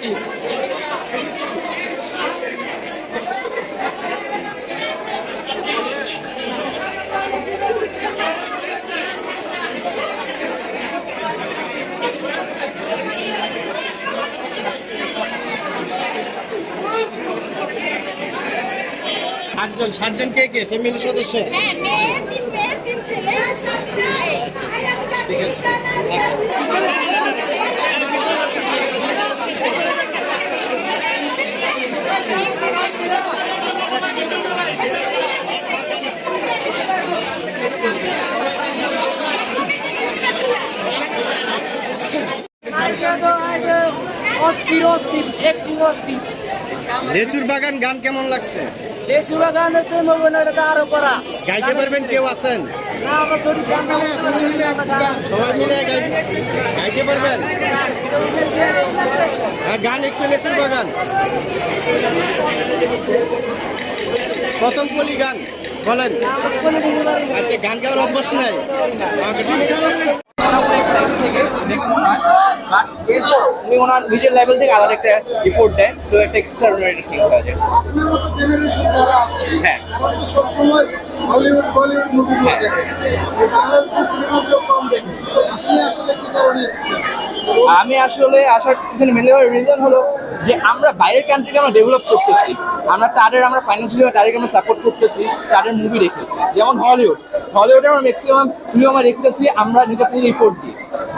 কি সাতজন সাতজন কে কে? ফ্যামিলির সদস্য? হ্যাঁ মেয়ে তিন মেয়ে তিন ছেলে আর স্বামী নাই। অস্থির অস্থির একটু অস্থির। লেচুর বাগান গান কেমন লাগছে? লেচু বাগানে প্রেম এটা আরও করা। গাইতে পারবেন কেউ আছেন? না আমরা ছোট সবাই মিলে গাই- গাইতে পারবেন? হ্যাঁ গান একটু লেচুর বাগান। প্রথম কলি গান বলেন। আচ্ছা গান গাওয়ার অভ্যাস নাই? উনি ওনার নিজের লেভেল থেকে আলাদা একটা এফোর্ট দেন সো একটা এক্সট্রাঅর্ডিনারি থিং হয়ে যায়। আপনার মতো জেনারেশন যারা আছে হ্যাঁ। তারা তো সবসময় হলিউড বলিউড মুভিগুলো দেখে। বাংলাদেশের সিনেমাগুলো কম দেখে। আপনি আসলে কি কারণে আমি আসলে আসার পিছনে মেনলি রিজন হলো যে আমরা বাইরের কান্ট্রিকে আমরা ডেভেলপ করতেছি। আমরা তাদের আমরা ফাইন্যান্সিয়ালি তাদেরকে আমরা সাপোর্ট করতেছি তাদের মুভি দেখে। যেমন হলিউড হলিউডে আমরা ম্যাক্সিমাম ফিল্ম আমরা দেখতেছি আমরা নিজের থেকে এফোর্ট দিই।